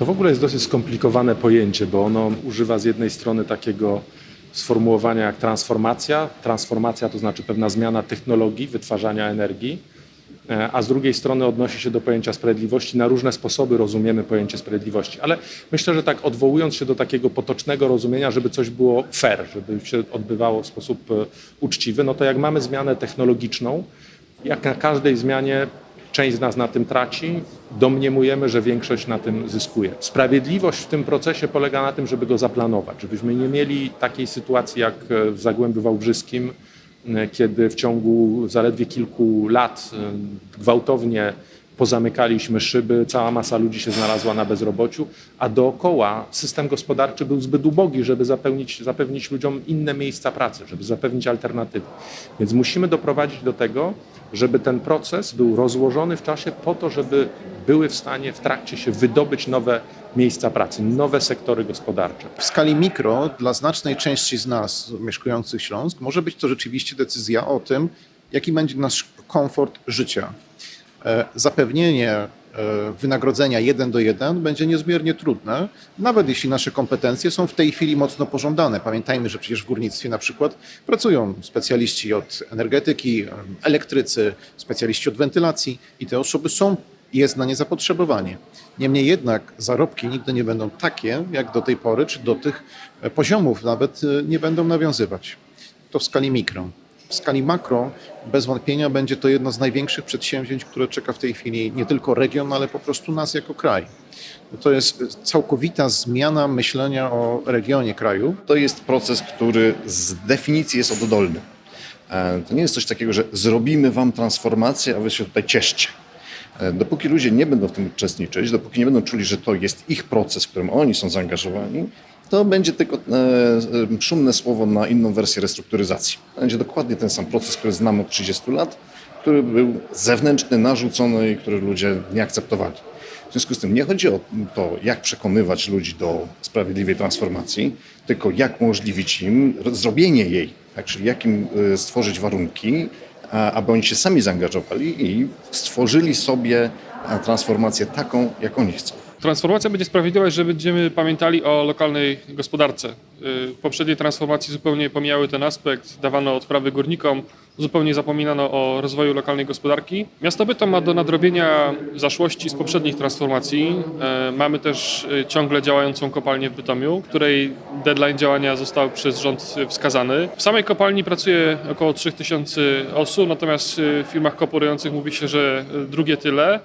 To w ogóle jest dosyć skomplikowane pojęcie, bo ono używa z jednej strony takiego sformułowania jak transformacja. Transformacja to znaczy pewna zmiana technologii wytwarzania energii, e, a z drugiej strony odnosi się do pojęcia sprawiedliwości. Na różne sposoby rozumiemy pojęcie sprawiedliwości, ale myślę, że tak odwołując się do takiego potocznego rozumienia, żeby coś było fair, żeby się odbywało w sposób e, uczciwy, no to jak mamy zmianę technologiczną, jak na każdej zmianie część z nas na tym traci, domniemujemy, że większość na tym zyskuje. Sprawiedliwość w tym procesie polega na tym, żeby go zaplanować, żebyśmy nie mieli takiej sytuacji jak w Zagłębiu Wałbrzyskim, e, kiedy w ciągu zaledwie kilku lat e, gwałtownie pozamykaliśmy szyby, cała masa ludzi się znalazła na bezrobociu, a dookoła system gospodarczy był zbyt ubogi, żeby zapewnić, zapewnić ludziom inne miejsca pracy, żeby zapewnić alternatywy. Więc musimy doprowadzić do tego, żeby ten proces był rozłożony w czasie po to, żeby były w stanie w trakcie się wydobyć nowe miejsca pracy, nowe sektory gospodarcze. W skali mikro dla znacznej części z nas mieszkających Śląsk może być to rzeczywiście decyzja o tym, jaki będzie nasz komfort życia. E, Zapewnienie e, wynagrodzenia 1 do 1 będzie niezmiernie trudne, nawet jeśli nasze kompetencje są w tej chwili mocno pożądane. Pamiętajmy, że przecież w górnictwie na przykład pracują specjaliści od energetyki, em, elektrycy, specjaliści od wentylacji i te osoby są, jest na nie zapotrzebowanie. Niemniej jednak zarobki nigdy nie będą takie, jak do tej pory, czy do tych e, poziomów nawet e, nie będą nawiązywać. To w skali mikro. W skali makro bez wątpienia będzie to jedno z największych przedsięwzięć, które czeka w tej chwili nie tylko region, ale po prostu nas jako kraj. To jest całkowita zmiana myślenia o regionie kraju. To jest proces, który z definicji jest oddolny. E, To nie jest coś takiego, że zrobimy wam transformację, a wy się tutaj cieszcie. E, Dopóki ludzie nie będą w tym uczestniczyć, dopóki nie będą czuli, że to jest ich proces, w którym oni są zaangażowani, to będzie tylko e, e, szumne słowo na inną wersję restrukturyzacji. Będzie dokładnie ten sam proces, który znamy od 30 lat, który był zewnętrzny, narzucony i który ludzie nie akceptowali. W związku z tym nie chodzi o to, jak przekonywać ludzi do sprawiedliwej transformacji, tylko jak umożliwić im zrobienie jej, tak? czyli jak im y, stworzyć warunki, aby oni się sami zaangażowali i stworzyli sobie transformację taką, jak oni chcą. Transformacja będzie sprawiedliwa, że będziemy pamiętali o lokalnej gospodarce. Y, poprzedniej transformacji zupełnie pomijały ten aspekt, dawano odprawy górnikom, zupełnie zapominano o rozwoju lokalnej gospodarki. Miasto Bytom ma do nadrobienia zaszłości z poprzednich transformacji. E, Mamy też y, ciągle działającą kopalnię w Bytomiu, której deadline działania został przez rząd wskazany. W samej kopalni pracuje około 3000 osób, natomiast y, w firmach koporujących mówi się, że y, drugie tyle.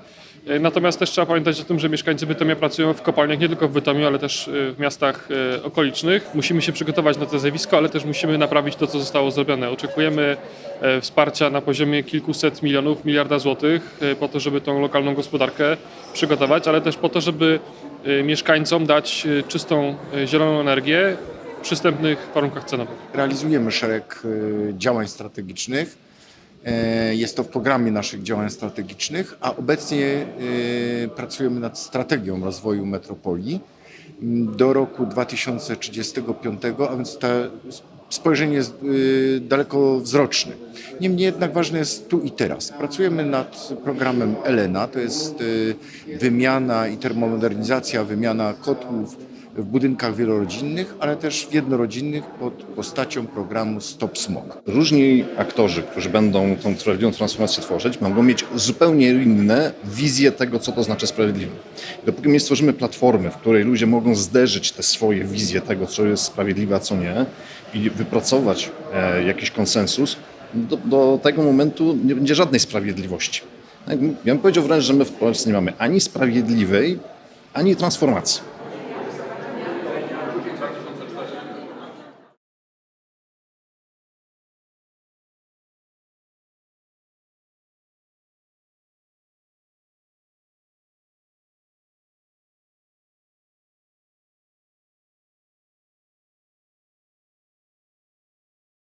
E, Natomiast też trzeba pamiętać o tym, że mieszkańcy Bytomia pracują w kopalniach nie tylko w Bytomiu, ale też e, w miastach e, okolicznych. Musimy się przygotować na to zjawisko, ale też musimy naprawić to, co zostało zrobione. Oczekujemy wsparcia na poziomie kilkuset milionów, miliarda złotych po to, żeby tą lokalną gospodarkę przygotować, ale też po to, żeby mieszkańcom dać czystą, zieloną energię w przystępnych warunkach cenowych. Realizujemy szereg działań strategicznych. E, Jest to w programie naszych działań strategicznych, a obecnie y, pracujemy nad strategią rozwoju metropolii do roku 2035, a więc te spojrzenie jest y, dalekowzroczne. Niemniej jednak ważne jest tu i teraz. Pracujemy nad programem Elena, to jest wymiana i termomodernizacja, wymiana kotłów w budynkach wielorodzinnych, ale też w jednorodzinnych pod postacią programu Stop Smog. Różni aktorzy, którzy będą tą sprawiedliwą transformację tworzyć, mogą mieć zupełnie inne wizje tego, co to znaczy sprawiedliwe. Dopóki nie stworzymy platformy, w której ludzie mogą zderzyć te swoje wizje tego, co jest sprawiedliwe, a co nie, i wypracować e, jakiś konsensus, do, do tego momentu nie będzie żadnej sprawiedliwości. Tak, Ja bym powiedział wręcz, że my w Polsce nie mamy ani sprawiedliwej, ani transformacji.